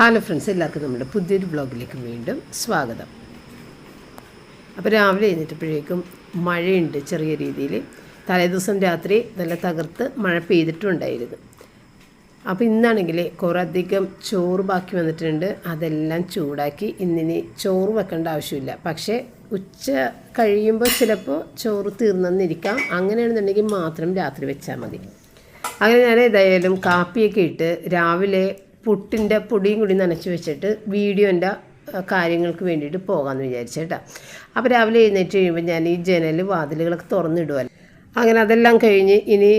Hello friends എല്ലാവർക്കും നമ്മുടെ പുതിയൊരു ബ്ലോഗിലേക്ക് വീണ്ടും സ്വാഗതം. അപ്പോൾ രാവിലെ എഴുന്നേറ്റപ്പോഴേക്കും മഴയുണ്ട് ചെറിയ രീതിയിൽ. തലേദിവസം രാത്രി നല്ല തകർത്ത് മഴ പെയ്തിട്ടുണ്ടായിരുന്നു. അപ്പോൾ ഇന്നാണെങ്കിൽ കുറേ അധികം ചോറ് ബാക്കി വന്നിട്ടുണ്ട്. അതെല്ലാം ചൂടാക്കി ഇന്നിനി ചോറ് വെക്കേണ്ട ആവശ്യമില്ല. പക്ഷേ ഉച്ച കഴിയുമ്പോൾ ചിലപ്പോൾ ചോറ് തീർന്നെന്നിരിക്കാം. അങ്ങനെയാണെന്നുണ്ടെങ്കിൽ മാത്രം രാത്രി വെച്ചാൽ മതി. അങ്ങനെ ഞാൻ ഏതായാലും കാപ്പിയൊക്കെ ഇട്ട് രാവിലെ പുട്ടിന്റെ പൊടിയും കൂടി നനച്ച് വെച്ചിട്ട് വീഡിയോന്റെ കാര്യങ്ങൾക്ക് വേണ്ടിയിട്ട് പോകാമെന്ന് വിചാരിച്ചേട്ടാ അപ്പോൾ രാവിലെ എഴുന്നേറ്റ് കഴിയുമ്പോൾ ഞാൻ ഈ ജനൽ വാതിലുകളൊക്കെ തുറന്നിടുമല്ലോ അങ്ങനെ അതെല്ലാം കഴിഞ്ഞ് ഇനി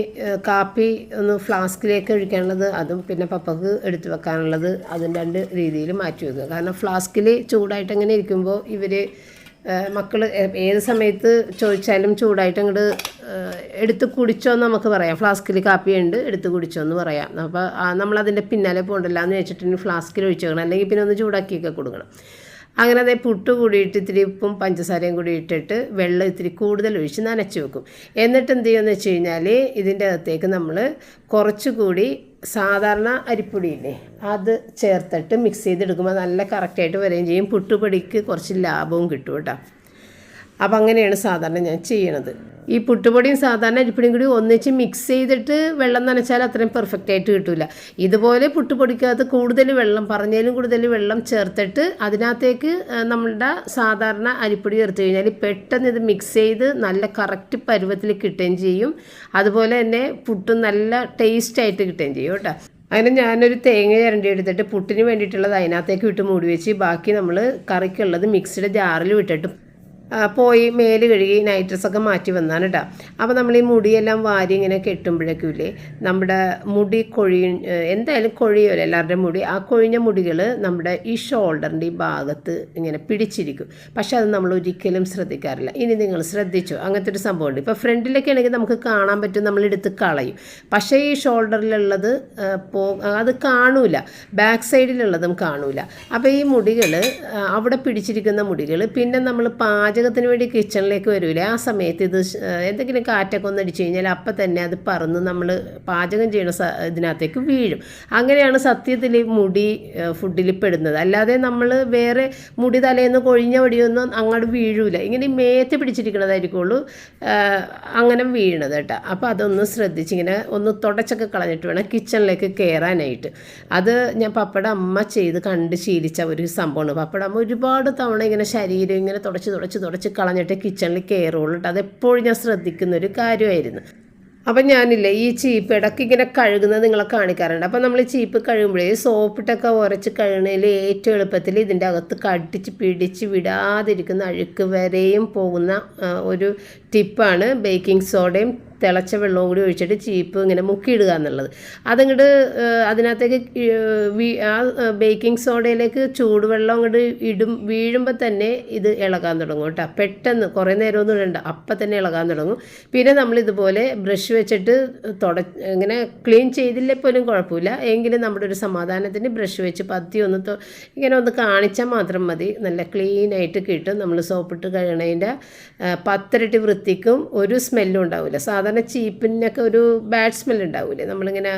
കാപ്പി ഒന്ന് ഫ്ലാസ്കിലേക്ക് ഒഴിക്കാനുള്ളത് അതും പിന്നെ പപ്പക്ക് എടുത്തു വെക്കാനുള്ളത് അതും രണ്ട് രീതിയിൽ മാറ്റി വെക്കുക. കാരണം ഫ്ലാസ്കിൽ ചൂടായിട്ട് അങ്ങനെ ഇരിക്കുമ്പോൾ ഇവർ മക്കൾ ഏത് സമയത്ത് ചോദിച്ചാലും ചൂടായിട്ട് അങ്ങോട്ട് എടുത്ത് കുടിച്ചോ എന്ന് നമുക്ക് പറയാം. ഫ്ലാസ്കിൽ കാപ്പിയുണ്ട് എടുത്ത് കുടിച്ചോ എന്ന് പറയാം. അപ്പോൾ നമ്മളതിന്റെ പിന്നാലെ പോകണ്ടല്ലോ എന്ന് വെച്ചിട്ടുണ്ടെങ്കിൽ ഫ്ലാസ്കിൽ ഒഴിച്ച് വെക്കണം. അല്ലെങ്കിൽ പിന്നെ ഒന്ന് ചൂടാക്കിയൊക്കെ കൊടുക്കണം. അങ്ങനെ അതേ പുട്ട് കൂടിയിട്ട് ഇത്തിരി ഉപ്പും പഞ്ചസാരയും കൂടി ഇട്ടിട്ട് വെള്ളം ഇത്തിരി കൂടുതൽ ഒഴിച്ച് നനച്ച് വെക്കും. എന്നിട്ട് എന്ത് ചെയ്യുമെന്ന് വെച്ച് കഴിഞ്ഞാൽ ഇതിന്റെ അകത്തേക്ക് നമ്മൾ കുറച്ചുകൂടി സാധാരണ അരിപ്പൊടിയില്ലേ അത് ചേർത്തിട്ട് മിക്സ് ചെയ്തെടുക്കുമ്പോൾ നല്ല കറക്റ്റായിട്ട് വരികയും ചെയ്യും. പുട്ടുപൊടിക്ക് കുറച്ച് ലാഭവും കിട്ടും കേട്ടോ. അപ്പം അങ്ങനെയാണ് സാധാരണ ഞാൻ ചെയ്യണത്. ഈ പുട്ടുപൊടിയും സാധാരണ അരിപ്പൊടിയും കൂടി ഒന്നിച്ച് മിക്സ് ചെയ്തിട്ട് വെള്ളം നനച്ചാൽ അത്രയും പെർഫെക്റ്റ് ആയിട്ട് കിട്ടില്ല ഇതുപോലെ പുട്ടുപൊടിക്കകത്ത് കൂടുതൽ വെള്ളം പറഞ്ഞാലും കൂടുതൽ വെള്ളം ചേർത്തിട്ട് അതിനകത്തേക്ക് നമ്മളുടെ സാധാരണ അരിപ്പൊടി ചേർത്ത് കഴിഞ്ഞാൽ പെട്ടെന്ന് ഇത് മിക്സ് ചെയ്ത് നല്ല കറക്റ്റ് പരുവത്തിൽ കിട്ടുകയും ചെയ്യും. അതുപോലെ തന്നെ പുട്ടും നല്ല ടേസ്റ്റ് ആയിട്ട് കിട്ടുകയും ചെയ്യും കേട്ടോ. അങ്ങനെ ഞാനൊരു തേങ്ങ ചിരണ്ടി എടുത്തിട്ട് പുട്ടിന് വേണ്ടിയിട്ടുള്ളത് അതിനകത്തേക്ക് വിട്ട് മൂടി വെച്ച് ബാക്കി നമ്മൾ കറിക്കുള്ളത് മിക്സിയുടെ ജാറിൽ വിട്ടിട്ട് പോയി മേൽ കഴുകി നൈറ്റ് ഡ്രസ്സൊക്കെ മാറ്റി വന്നാണ് കേട്ടോ അപ്പോൾ നമ്മൾ ഈ മുടിയെല്ലാം വാരി ഇങ്ങനെ കെട്ടുമ്പോഴേക്കില്ലേ നമ്മുടെ മുടി കൊഴി എന്തായാലും കൊഴിയോ എല്ലാവരുടെയും മുടി. ആ കൊഴിഞ്ഞ മുടികൾ നമ്മുടെ ഈ ഷോൾഡറിന്റെ ഈ ഭാഗത്ത് ഇങ്ങനെ പിടിച്ചിരിക്കും. പക്ഷെ അത് നമ്മൾ ഒരിക്കലും ശ്രദ്ധിക്കാറില്ല. ഇനി നിങ്ങൾ ശ്രദ്ധിച്ചു? അങ്ങനത്തെ ഒരു സംഭവമുണ്ട്. ഇപ്പോൾ ഫ്രണ്ടിലൊക്കെ ആണെങ്കിൽ നമുക്ക് കാണാൻ പറ്റും നമ്മൾ എടുത്ത് കളയും. പക്ഷേ ഈ ഷോൾഡറിലുള്ളത് പോ അത് കാണൂല. ബാക്ക് സൈഡിലുള്ളതും കാണൂല. അപ്പോൾ ഈ മുടികൾ അവിടെ പിടിച്ചിരിക്കുന്ന മുടികൾ പിന്നെ നമ്മൾ പാചകത്തിന് വേണ്ടി കിച്ചണിലേക്ക് വരില്ലേ ആ സമയത്ത് ഇത് എന്തെങ്കിലും കാറ്റൊക്കെ ഒന്ന് അടിച്ചു കഴിഞ്ഞാൽ അപ്പം തന്നെ അത് പറന്ന് നമ്മൾ പാചകം ചെയ്യുന്ന സ ഇതിനകത്തേക്ക് വീഴും. അങ്ങനെയാണ് സത്യത്തിൽ മുടി ഫുഡിൽ പെടുന്നത്. അല്ലാതെ നമ്മൾ വേറെ മുടി തലേന്ന് കൊഴിഞ്ഞ വടിയൊന്നും അങ്ങോട്ട് വീഴൂല. ഇങ്ങനെ മേത്ത് പിടിച്ചിരിക്കണതായിരിക്കുള്ളൂ അങ്ങനെ വീഴണത് കേട്ടോ. അപ്പോൾ അതൊന്ന് ശ്രദ്ധിച്ച് ഇങ്ങനെ ഒന്ന് തുടച്ചൊക്കെ കളഞ്ഞിട്ട് വേണം കിച്ചണിലേക്ക് കയറാനായിട്ട്. അത് ഞാൻ പപ്പയുടെ അമ്മ ചെയ്ത് കണ്ട് ശീലിച്ച ഒരു സംഭവമാണ്. പപ്പയുടെ അമ്മ ഒരുപാട് തവണ ഇങ്ങനെ ശരീരം ഇങ്ങനെ തുടച്ച് തുടച്ച് തുടച്ച് കളഞ്ഞിട്ട് കിച്ചണിൽ കയറുള്ളൂ കേട്ടോ അതെപ്പോഴും ഞാൻ ശ്രദ്ധിക്കുന്ന ഒരു കാര്യമായിരുന്നു. അപ്പം ഞാനില്ലേ ഈ ചീപ്പ് ഇടയ്ക്ക് ഇങ്ങനെ കഴുകുന്നത് നിങ്ങളെ കാണിക്കാറുണ്ട്. അപ്പം നമ്മൾ ചീപ്പ് കഴുകുമ്പോഴേ സോപ്പിട്ടൊക്കെ ഉരച്ച് കഴുകണതിൽ ഏറ്റവും എളുപ്പത്തിൽ ഇതിന്റെ അകത്ത് കടിച്ച് പിടിച്ച് വിടാതിരിക്കുന്ന അഴുക്ക് വരെയും പോകുന്ന ഒരു ടിപ്പാണ് ബേക്കിംഗ് സോഡയും തിളച്ച വെള്ളവും കൂടി ഒഴിച്ചിട്ട് ചീപ്പ് ഇങ്ങനെ മുക്കിയിടുക എന്നുള്ളത്. അതങ്ങോട്ട് അതിനകത്തേക്ക് ആ ബേക്കിംഗ് സോഡയിലേക്ക് ചൂടുവെള്ളം അങ്ങോട്ട് ഇടും. വീഴുമ്പോൾ തന്നെ ഇത് ഇളകാൻ തുടങ്ങും കേട്ടോ. പെട്ടെന്ന് കുറേ നേരമൊന്നും ഇടണ്ട. അപ്പം തന്നെ ഇളകാൻ തുടങ്ങും. പിന്നെ നമ്മൾ ഇതുപോലെ ബ്രഷ് വെച്ചിട്ട് തുട ഇങ്ങനെ ക്ലീൻ ചെയ്തില്ലേ പോലും കുഴപ്പമില്ല. എങ്കിലും നമ്മുടെ ഒരു സമാധാനത്തിന് ബ്രഷ് വെച്ച് പത്തി ഒന്ന് ഇങ്ങനെ ഒന്ന് കാണിച്ചാൽ മാത്രം മതി. നല്ല ക്ലീൻ ആയിട്ട് കിട്ടും. നമ്മൾ സോപ്പിട്ട് കഴുകണതിന്റെ പത്തരട്ടി വൃത്തിക്കും ഒരു സ്മെല്ലും ഉണ്ടാവില്ല. സാധാരണ ചീപ്പിനൊക്കെ ഒരു ബാഡ് സ്മെൽ ഉണ്ടാവില്ലേ നമ്മളിങ്ങനെ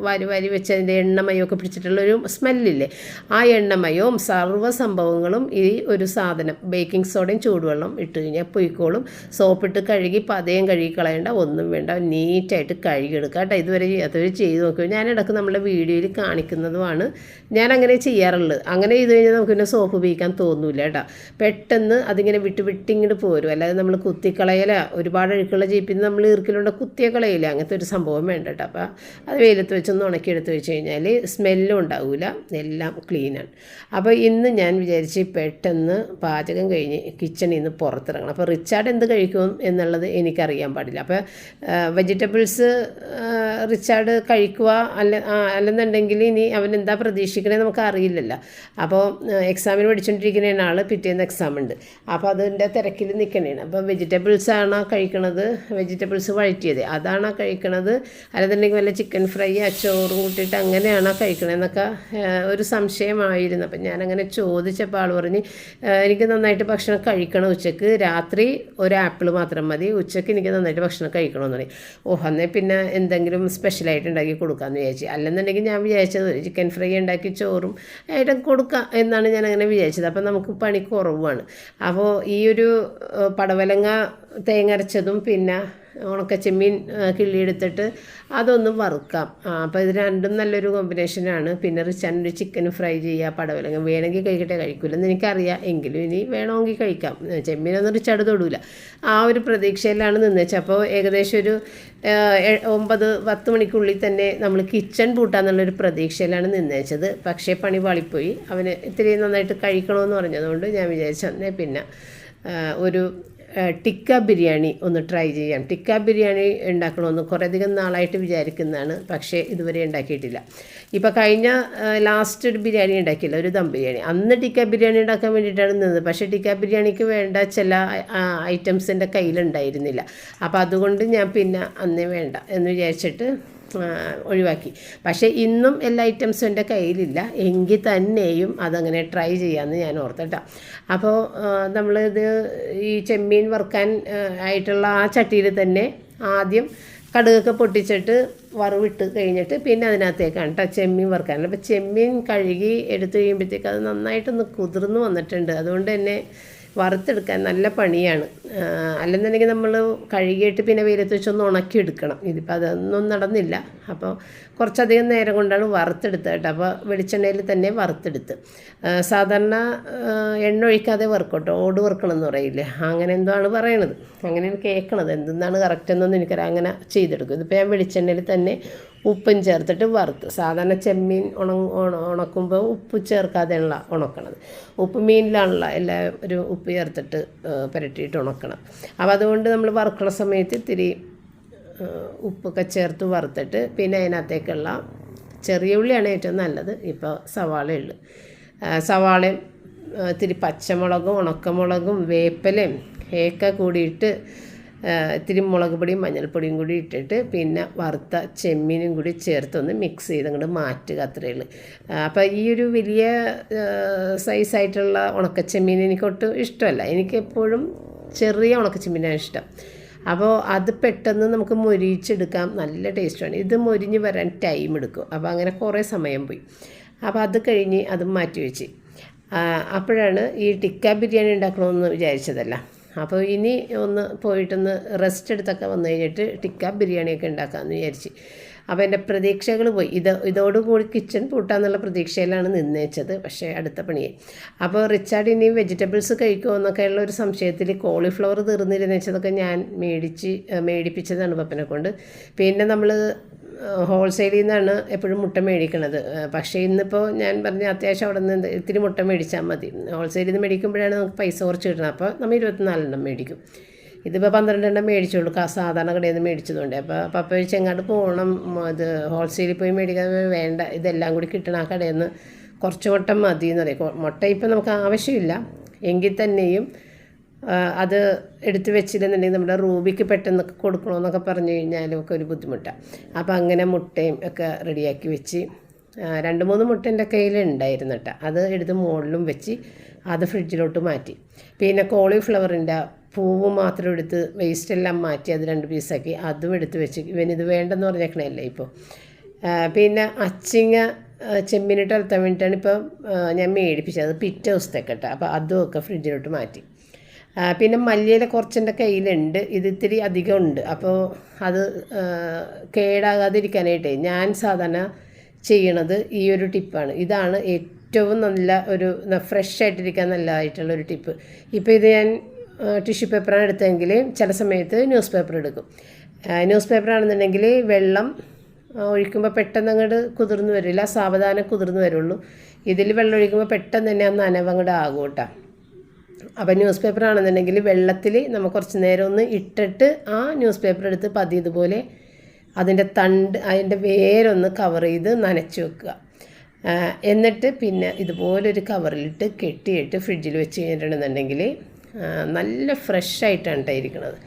വാരി വാരി വെച്ച് അതിന്റെ എണ്ണമയോ ഒക്കെ ഒരു സ്മെല്ലില്ലേ ആ എണ്ണമയവും സർവ സംഭവങ്ങളും ഈ ഒരു സാധനം ബേക്കിംഗ് സോഡയും ചൂടുവെള്ളം ഇട്ട് കഴിഞ്ഞാൽ പൊയ്ക്കോളും. സോപ്പിട്ട് കഴുകി പതയം കഴുകി കളയേണ്ട ഒന്നും വേണ്ട. നീറ്റായിട്ട് കഴുകിയെടുക്കുക കേട്ടോ. ഇതുവരെ അതൊരു ചെയ്ത് നോക്കി ഞാൻ ഇടയ്ക്ക് നമ്മുടെ വീഡിയോയിൽ കാണിക്കുന്നതുമാണ്. ഞാൻ അങ്ങനെ ചെയ്യാറുള്ളത്. അങ്ങനെ ചെയ്ത് കഴിഞ്ഞാൽ നമുക്ക് പിന്നെ സോപ്പ് ഉപയോഗിക്കാൻ തോന്നില്ല കേട്ടോ. പെട്ടെന്ന് അതിങ്ങനെ വിട്ട് വിട്ടിങ്ങോട്ട് പോരും. അല്ലാതെ നമ്മൾ കുത്തിക്കളയല. ഒരുപാട് അഴുക്കുള്ള ജീപ്പിൽ നമ്മൾ ഈർക്കിലുണ്ട കുത്തിയ കളയില്ല അങ്ങനത്തെ ഒരു സംഭവം വേണ്ട കേട്ടോ. അത് വെയിലത്ത് വെച്ചൊന്ന് ഉണക്കിയെടുത്ത് വെച്ച് കഴിഞ്ഞാൽ സ്മെല്ലും ഉണ്ടാവില്ല എല്ലാം ക്ലീനാണ് അപ്പോൾ ഇന്ന് ഞാൻ വിചാരിച്ച് പെട്ടെന്ന് പാചകം കഴിഞ്ഞ് കിച്ചണിൽ നിന്ന് പുറത്തിറങ്ങണം. അപ്പോൾ റിച്ചാർഡ് എന്ത് കഴിക്കും എന്നുള്ളത് എനിക്കറിയാൻ പാടില്ല. അപ്പോൾ വെജിറ്റബിൾസ് റിച്ചാർഡ് കഴിക്കുക അല്ല അല്ലെന്നുണ്ടെങ്കിൽ ഇനി അവൻ എന്താ പ്രതീക്ഷിക്കണേ നമുക്ക് അറിയില്ലല്ലോ അപ്പോൾ എക്സാമിന് പഠിച്ചുകൊണ്ടിരിക്കുന്ന ആൾ പിറ്റേന്ന് എക്സാം ഉണ്ട്. അപ്പോൾ അതിന്റെ തിരക്കിൽ നിൽക്കണേണ്. അപ്പോൾ വെജിറ്റബിൾസ് ആണ് കഴിക്കണത്? വെജിറ്റബിൾസ് വഴറ്റിയത്. അതാണോ കഴിക്കണത്? അല്ലെന്നുണ്ടെങ്കിൽ വല്ല ചിക്കൻ ഫ്രൈ ആ ചോറും കൂട്ടിയിട്ട് അങ്ങനെയാണോ കഴിക്കണതെന്നൊക്കെ ഒരു സംശയമായിരുന്നു. അപ്പം ഞാനങ്ങനെ ചോദിച്ചപ്പോൾ ആൾ പറഞ്ഞ് എനിക്ക് നന്നായിട്ട് ഭക്ഷണം കഴിക്കണം ഉച്ചയ്ക്ക്. രാത്രി ഒരു ആപ്പിൾ മാത്രം മതി. ഉച്ചയ്ക്ക് എനിക്ക് നന്നായിട്ട് ഭക്ഷണം കഴിക്കണമെന്ന് പറയും. ഓ അന്നേ പിന്നെ എന്തെങ്കിലും സ്പെഷ്യലായിട്ട് ഉണ്ടാക്കി കൊടുക്കാമെന്ന് വിചാരിച്ചു. അല്ലെന്നുണ്ടെങ്കിൽ ഞാൻ വിചാരിച്ചത് ചിക്കൻ ഫ്രൈ ഉണ്ടാക്കി ചോറും ആയിട്ട് കൊടുക്കാം എന്നാണ് ഞാൻ അങ്ങനെ വിചാരിച്ചത്. അപ്പം നമുക്ക് പണി കുറവാണ്. അപ്പോൾ ഈ ഒരു പടവലങ്ങ തേങ്ങരച്ചതും പിന്നെ ഉണക്ക ചെമ്മീൻ കിള്ളിയെടുത്തിട്ട് അതൊന്ന് വറുക്കാം. അപ്പോൾ ഇത് രണ്ടും നല്ലൊരു കോമ്പിനേഷനാണ് പിന്നെ റിച്ചാൻ ഒരു ചിക്കൻ ഫ്രൈ ചെയ്യുക പടവലങ്ങ വേണമെങ്കിൽ കഴിക്കട്ടെ കഴിക്കില്ലെന്ന് എനിക്കറിയാം. എങ്കിലും ഇനി വേണമെങ്കിൽ കഴിക്കാം. ചെമ്മീനൊന്നും റിച്ചാട് തൊടൂല. ആ ഒരു പ്രതീക്ഷയിലാണ് നിന്നേച്ചത്. അപ്പോൾ ഏകദേശം ഒരു ഒമ്പത് പത്ത് മണിക്കുള്ളിൽ തന്നെ നമ്മൾ കിച്ചൺ പൂട്ടാന്നുള്ളൊരു പ്രതീക്ഷയിലാണ് നിന്നേച്ചത്. പക്ഷേ പണി പാളിപ്പോയി അവന് ഇത്തിരി നന്നായിട്ട് കഴിക്കണമെന്ന് പറഞ്ഞതുകൊണ്ട് ഞാൻ വിചാരിച്ചു പിന്നെ ഒരു ടിക്ക ബിരിയാണി ഒന്ന് ട്രൈ ചെയ്യാം. ടിക്ക ബിരിയാണി ഉണ്ടാക്കണമെന്ന് കുറേയധികം നാളായിട്ട് വിചാരിക്കുന്നതാണ് പക്ഷേ ഇതുവരെ ഉണ്ടാക്കിയിട്ടില്ല. ഇപ്പോൾ കഴിഞ്ഞ ലാസ്റ്റ് ഒരു ബിരിയാണി ഉണ്ടാക്കിയില്ല ഒരു ദം ബിരിയാണി. അന്ന് ടിക്ക ബിരിയാണി ഉണ്ടാക്കാൻ വേണ്ടിയിട്ടാണ് നിന്നത് പക്ഷേ ടിക്ക ബിരിയാണിക്ക് വേണ്ട ചില ഐറ്റംസ് എന്റെ കയ്യിലുണ്ടായിരുന്നില്ല. അപ്പോൾ അതുകൊണ്ട് ഞാൻ പിന്നെ അന്നേ വേണ്ട എന്ന് വിചാരിച്ചിട്ട് ഒഴിവാക്കി. പക്ഷേ ഇന്നും എല്ലാ ഐറ്റംസും എന്റെ കയ്യിലില്ല. എങ്കിൽ തന്നെയും അതങ്ങനെ ട്രൈ ചെയ്യാമെന്ന് ഞാൻ ഓർത്തട്ടോ അപ്പോൾ നമ്മളിത് ഈ ചെമ്മീൻ വറുക്കാൻ ആയിട്ടുള്ള ആ ചട്ടിയിൽ തന്നെ ആദ്യം കടുകൊക്കെ പൊട്ടിച്ചിട്ട് വറവിട്ട് കഴിഞ്ഞിട്ട് പിന്നെ അതിനകത്തേക്കാണ് കേട്ടോ ചെമ്മീൻ വറുക്കാൻ അപ്പോൾ ചെമ്മീൻ കഴുകി എടുത്തു കഴിയുമ്പോഴത്തേക്ക് അത് നന്നായിട്ടൊന്ന് കുതിർന്ന് വന്നിട്ടുണ്ട്. അതുകൊണ്ട് തന്നെ വറുത്തെടുക്കാൻ നല്ല പണിയാണ്. അല്ലെന്നുണ്ടെങ്കിൽ നമ്മൾ കഴുകിയിട്ട് പിന്നെ വെയിലത്ത് വെച്ചൊന്ന് ഉണക്കി എടുക്കണം ഇതിപ്പോൾ അതൊന്നും നടന്നില്ല. അപ്പോൾ കുറച്ചധികം നേരം കൊണ്ടാണ് വറുത്തെടുത്തത് കേട്ടോ. അപ്പോൾ വെളിച്ചെണ്ണയിൽ തന്നെ വറുത്തെടുത്ത്. സാധാരണ എണ്ണ ഒഴിക്കാതെ വറുക്കട്ടോ ഓട് വറുക്കണം എന്ന് പറയില്ലേ? അങ്ങനെ എന്തോ ആണ് പറയണത്. അങ്ങനെയാണ് കേൾക്കണത് എന്തെന്നാണ് കറക്റ്റ് എന്നൊന്നും എനിക്കറിയാം. അങ്ങനെ ചെയ്തെടുക്കും. ഇതിപ്പോൾ ഞാൻ വെളിച്ചെണ്ണയിൽ തന്നെ ഉപ്പും ചേർത്തിട്ട് വറുത്ത്. സാധാരണ ചെമ്മീൻ ഉണ ഉണക്കുമ്പോൾ ഉപ്പ് ചേർക്കാതെയുള്ള ഉണക്കണത്. ഉപ്പ് മീനിലാണല്ലോ എല്ലാ ഒരു ഉപ്പ് ചേർത്തിട്ട് പുരട്ടിയിട്ട് ഉണക്കണം. അപ്പോൾ അതുകൊണ്ട് നമ്മൾ വറുക്കുന്ന സമയത്ത് ഇത്തിരി ഉപ്പൊക്കെ ചേർത്ത് വറുത്തിട്ട് പിന്നെ അതിനകത്തേക്കുള്ള ചെറിയ ഉള്ളിയാണ് ഏറ്റവും നല്ലത്. ഇപ്പോൾ സവാളയുള്ളു സവാളയും ഇത്തിരി പച്ചമുളകും ഉണക്കമുളകും വേപ്പലയും ഒക്കെ കൂടിയിട്ട് ഇത്തിരി മുളക് പൊടിയും മഞ്ഞൾപ്പൊടിയും കൂടി ഇട്ടിട്ട് പിന്നെ വറുത്ത ചെമ്മീനും കൂടി ചേർത്തൊന്ന് മിക്സ് ചെയ്ത് അങ്ങോട്ട് മാറ്റുക അത്രയേ ഉള്ളൂ. അപ്പോൾ ഈ ഒരു വലിയ സൈസായിട്ടുള്ള ഉണക്കച്ചെമ്മീൻ എനിക്ക് ഒട്ടും ഇഷ്ടമല്ല. എനിക്കെപ്പോഴും ചെറിയ ഉണക്കച്ചെമ്മീനാണ് ഇഷ്ടം. അപ്പോൾ അത് പെട്ടെന്ന് നമുക്ക് മൊരിച്ചെടുക്കാം നല്ല ടേസ്റ്റാണ് ഇത് മൊരിഞ്ഞ് വരാൻ ടൈം എടുക്കും. അപ്പോൾ അങ്ങനെ കുറേ സമയം പോയി. അപ്പോൾ അത് കഴിഞ്ഞ് അത് മാറ്റി വെച്ച്. അപ്പോഴാണ് ഈ ടിക്ക ബിരിയാണി ഉണ്ടാക്കണമെന്ന് വിചാരിച്ചതല്ല. അപ്പോൾ ഇനി ഒന്ന് പോയിട്ടൊന്ന് റെസ്റ്റ് എടുത്തൊക്കെ വന്നു കഴിഞ്ഞിട്ട് ടിക്ക ബിരിയാണിയൊക്കെ ഉണ്ടാക്കാമെന്ന് വിചാരിച്ച്. അപ്പോൾ എന്റെ പ്രതീക്ഷകൾ പോയി. ഇത് ഇതോടുകൂടി കിച്ചൺ പൂട്ടാന്നുള്ള പ്രതീക്ഷയിലാണ് നിന്നേച്ചത്. പക്ഷേ അടുത്ത പണിയെ. അപ്പോൾ റിച്ചാർഡ് ഇനി വെജിറ്റബിൾസ് കഴിക്കുമോ എന്നൊക്കെയുള്ള ഒരു സംശയത്തിൽ കോളിഫ്ലവർ തീർന്നിരുന്നേച്ചതൊക്കെ ഞാൻ മേടിച്ച് മേടിപ്പിച്ചതാണ് പപ്പനെ കൊണ്ട് പിന്നെ നമ്മൾ ഹോൾസെയിലിൽ നിന്നാണ് എപ്പോഴും മുട്ട മേടിക്കണത്. പക്ഷേ ഇന്നിപ്പോൾ ഞാൻ പറഞ്ഞ അത്യാവശ്യം അവിടെ നിന്ന് ഇത്തിരി മുട്ട മേടിച്ചാൽ മതി. ഹോൾസെയിലിൽ നിന്ന് മേടിക്കുമ്പോഴാണ് നമുക്ക് പൈസ കുറച്ച് കിട്ടുന്നത് അപ്പോൾ നമ്മൾ ഇരുപത്തിനാലെണ്ണം മേടിക്കും. ഇതിപ്പോൾ പന്ത്രണ്ടെണ്ണം മേടിച്ചുള്ളൂ. സാധാരണ കടയിൽ നിന്ന് മേടിച്ചതുകൊണ്ട്. അപ്പോൾ പപ്പ വെച്ച് പോകണം അത് ഹോൾസെയിലിൽ പോയി മേടിക്കാൻ വേണ്ട ഇതെല്ലാം കൂടി കിട്ടണം ആ കടയിൽ നിന്ന് കുറച്ച് മുട്ട മതി എന്ന് പറയും മുട്ട ഇപ്പം നമുക്ക് ആവശ്യമില്ല. എങ്കിൽ തന്നെയും അത് എടുത്തു വെച്ചില്ലെന്നുണ്ടെങ്കിൽ നമ്മുടെ റൂബിക്ക് പെട്ടെന്ന് കൊടുക്കണമെന്നൊക്കെ പറഞ്ഞു കഴിഞ്ഞാലും ഒക്കെ ഒരു ബുദ്ധിമുട്ടാണ് അപ്പോൾ അങ്ങനെ മുട്ടയും ഒക്കെ റെഡിയാക്കി വെച്ച് രണ്ട് മൂന്ന് മുട്ട എന്റെ കയ്യിലുണ്ടായിരുന്നു കേട്ടോ. അത് എടുത്ത് മുകളിലും വെച്ച് അത് ഫ്രിഡ്ജിലോട്ട് മാറ്റി. പിന്നെ കോളിഫ്ലവറിന്റെ പൂവ് മാത്രം എടുത്ത് വേസ്റ്റ് എല്ലാം മാറ്റി അത് രണ്ട് പീസാക്കി അതും എടുത്ത് വെച്ച്. ഇവനിത് വേണ്ടെന്ന് പറഞ്ഞേക്കണല്ലേ ഇപ്പോൾ പിന്നെ അച്ചിങ്ങ ചെമ്മിനിട്ട് അലത്താൻ വേണ്ടിയിട്ടാണ് ഇപ്പോൾ ഞാൻ മേടിപ്പിച്ചത്. അത് പിറ്റേ ദിവസത്തേക്കട്ടെ കേട്ടോ. അപ്പോൾ ഒക്കെ ഫ്രിഡ്ജിലോട്ട് മാറ്റി. പിന്നെ മല്ലിയില കുറച്ചെന്റെ കയ്യിലുണ്ട്. ഇത് ഇത്തിരി അധികം ഉണ്ട്. അപ്പോൾ അത് കേടാകാതിരിക്കാനായിട്ടേ ഞാൻ സാധാരണ ചെയ്യണത് ഈ ഒരു ടിപ്പാണ്. ഇതാണ് ഏറ്റവും നല്ല ഒരു ഫ്രഷ് ആയിട്ടിരിക്കാൻ നല്ലതായിട്ടുള്ള ഒരു ടിപ്പ്. ഇപ്പോൾ ഇത് ഞാൻ ടിഷ്യൂ പേപ്പറാണ് എടുത്തതെങ്കിൽ ചില സമയത്ത് ന്യൂസ് പേപ്പർ എടുക്കും. ന്യൂസ് പേപ്പർ ആണെന്നുണ്ടെങ്കിൽ വെള്ളം ഒഴിക്കുമ്പോൾ പെട്ടെന്ന് അങ്ങോട്ട് കുതിർന്നു വരില്ല. സാവധാനം കുതിർന്ന് വരുള്ളൂ. ഇതിൽ വെള്ളം ഒഴിക്കുമ്പോൾ പെട്ടെന്ന് തന്നെ ആ നനവ് അങ്ങോട്ട് ആകും കേട്ടോ. അപ്പോൾ ന്യൂസ് പേപ്പർ ആണെന്നുണ്ടെങ്കിൽ വെള്ളത്തിൽ നമ്മൾ കുറച്ച് നേരം ഒന്ന് ഇട്ടിട്ട് ആ ന്യൂസ് പേപ്പർ എടുത്ത് പതിയതുപോലെ അതിന്റെ തണ്ട് അതിന്റെ വേരൊന്ന് കവർ ചെയ്ത് നനച്ച് വെക്കുക. എന്നിട്ട് പിന്നെ ഇതുപോലൊരു കവറിലിട്ട് കെട്ടിയിട്ട് ഫ്രിഡ്ജിൽ വെച്ച് കഴിഞ്ഞിട്ടുണ്ടെന്നുണ്ടെങ്കിൽ നല്ല ഫ്രഷ് ആയിട്ടാണ് ഇരിക്കുന്നത്